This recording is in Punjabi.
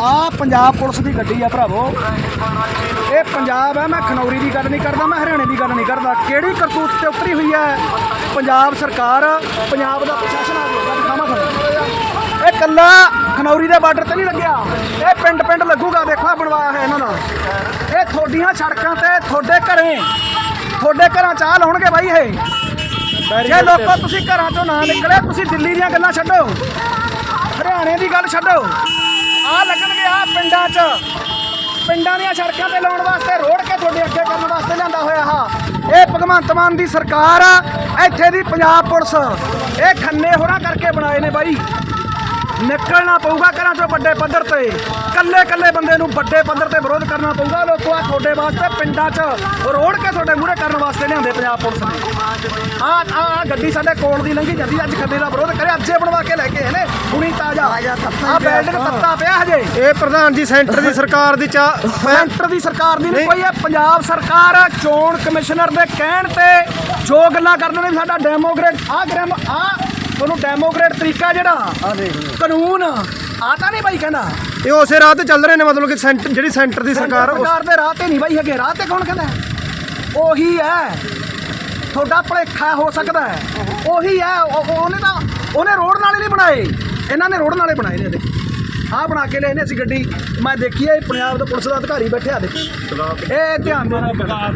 ਆ ਪੰਜਾਬ ਪੁਲਿਸ ਦੀ ਗੱਡੀ ਆ ਭਰਾਵੋ। ਇਹ ਪੰਜਾਬ ਹੈ ਮੈਂ ਖਨੌਰੀ ਦੀ ਗੱਲ ਨਹੀਂ ਕਰਦਾ, ਮੈਂ ਹਰਿਆਣੇ ਦੀ ਗੱਲ ਨਹੀਂ ਕਰਦਾ। ਕਿਹੜੀ ਕਰਤੂਤ ਤੇ ਉਤਰੀ ਹੋਈ ਹੈ ਪੰਜਾਬ ਸਰਕਾਰ, ਪੰਜਾਬ ਦਾ ਪ੍ਰਸ਼ਾਸਨ ਆ ਗਿਆ। ਦਿਖਾਵਾਂ ਤੁਹਾਨੂੰ ਇਹ ਕੱਲਾ ਖਨੌਰੀ ਦੇ ਬਾਰਡਰ ਤੇ ਨਹੀਂ ਲੱਗਿਆ। ਇਹ ਪਿੰਡ ਪਿੰਡ ਲੱਗੂਗਾ, ਦੇਖੋ ਬਣਵਾਇਆ ਹੈ ਇਹਨਾਂ ਦਾ। ਇਹ ਤੁਹਾਡੀਆਂ ਸੜਕਾਂ ਤੇ ਤੁਹਾਡੇ ਘਰੇ, ਤੁਹਾਡੇ ਘਰਾਂ ਚਾਹ ਲਾਉਣਗੇ ਬਾਈ ਇਹ। ਜੇ ਲੋਕੋ ਤੁਸੀਂ ਘਰਾਂ ਤੋਂ ਨਾ ਨਿਕਲੇ, ਤੁਸੀਂ ਦਿੱਲੀ ਦੀਆਂ ਗੱਲਾਂ ਛੱਡੋ। ਹਰਿਆਣੇ ਦੀ ਗੱਲ ਛੱਡੋ ਆ ਲੱਗਣਗੇ ਆ ਪਿੰਡਾਂ 'ਚ ਪਿੰਡਾਂ ਦੀਆਂ ਸੜਕਾਂ ਤੇ ਲਾਉਣ ਵਾਸਤੇ, ਰੋੜ ਕੇ ਤੁਹਾਡੇ ਅੱਗੇ ਕਰਨ ਵਾਸਤੇ ਲਿਆਂਦਾ ਹੋਇਆ ਆ ਇਹ ਭਗਵੰਤ ਮਾਨ ਦੀ ਸਰਕਾਰ ਆ, ਇੱਥੇ ਦੀ ਪੰਜਾਬ ਪੁਲਿਸ। ਇਹ ਖੰਨੇ ਹੋਰਾਂ ਕਰਕੇ ਬਣਾਏ ਨੇ ਬਾਈ। ਨਿਕਲਣਾ ਪਊਗਾ ਘਰਾਂ ਚੋਂ ਵੱਡੇ ਪੱਧਰ ਤੇ। ਕੱਲੇ ਕੱਲੇ ਬੰਦੇ ਨੂੰ ਵੱਡੇ ਪੱਧਰ ਤੇ ਵਿਰੋਧ ਕਰਨਾ ਪਊਗਾ। ਲੋਕੋ ਆ ਤੁਹਾਡੇ ਵਾਸਤੇ ਪਿੰਡਾਂ 'ਚ ਰੋੜ ਕੇ ਤੁਹਾਡੇ ਮੂਹਰੇ ਕਰਨ ਵਾਸਤੇ ਲਿਆਂਦੇ ਪੰਜਾਬ ਪੁਲਿਸ ਨੇ। ਆ ਆ ਗੱਡੀ ਸਾਡੇ ਕੋਲ ਦੀ ਲੰਘੀ ਜਾਂਦੀ ਅੱਜ ਖੰਨੇ ਦਾ ਵਿਰੋਧ ਕਰਿਆ। ਅੱਜੇ ਬਣਵਾ ਕੇ ਲੈ ਕੇ ਆਏ ਨੇ। ਹੁਣੀ ਤਾਜ਼ਾ। ਆ ਬਿਲਡਿੰਗ ਤੱਤਾ ਪਿਆ। ਹਜੇ। ਇਹ ਪ੍ਰਧਾਨ ਜੀ ਸੈਂਟਰ ਦੀ ਸਰਕਾਰ ਦੀ ਚਾ ਸੈਂਟਰ ਦੀ ਸਰਕਾਰ ਦੀ ਨਹੀਂ ਕੋਈ ਇਹ ਪੰਜਾਬ ਸਰਕਾਰ ਆ, ਚੋਣ ਕਮਿਸ਼ਨਰ ਦੇ ਕਹਿਣ ਤੇ ਜੋ ਗੱਲਾਂ ਕਰਦੇ ਨੇ ਸਾਡਾ ਡੈਮੋਕ੍ਰੇਟ ਆ ਗ੍ਰੈਮ ਆ ਤੁਹਾਨੂੰ ਡੈਮੋਕ੍ਰੇਟ ਤਰੀਕਾ ਜਿਹੜਾ ਆ ਦੇਖ ਕਾਨੂੰਨ ਆ ਤਾਂ ਨਹੀਂ ਬਾਈ ਕਹਿੰਦਾ। ਇਹ ਉਸੇ ਰਾਹ ਤੇ ਚੱਲ ਰਹੇ ਨੇ ਮਤਲਬ ਕਿ ਸੈਂਟਰ ਜਿਹੜੀ ਸੈਂਟਰ ਦੀ ਸਰਕਾਰ ਸਰਕਾਰ ਦੇ ਰਾਹ ਤੇ ਨਹੀਂ ਬਾਈ ਹੈਗੇ ਰਾਹ ਤੇ ਕੌਣ ਕਹਿੰਦਾ? ਉਹੀ ਹੈ। ਤੁਹਾਡਾ ਭਲੇਖਾ ਹੋ ਸਕਦਾ ਹੈ। ਉਹੀ ਹੈ ਉਹ- ਉਹਨੇ ਤਾਂ ਉਹਨੇ ਰੋਡ ਨਾਲੇ ਨਹੀਂ ਬਣਾਏ। ਇਹਨਾਂ ਨੇ ਰੋਡ ਨਾਲੇ ਬਣਾਏ ਨੇ ਇਹਦੇ। ਆਹ ਬਣਾ ਕੇ ਲਿਆਏ ਨੇ ਅਸੀਂ ਗੱਡੀ। ਮੈਂ ਦੇਖੀ ਹੈ ਇਹ ਪੰਜਾਬ ਦੇ ਪੁਲਿਸ ਦਾ ਅਧਿਕਾਰੀ ਬੈਠਿਆ ਦੇ। ਇਹ ਧਿਆਨ ਦੇਣਾ ਪੈਣਾ।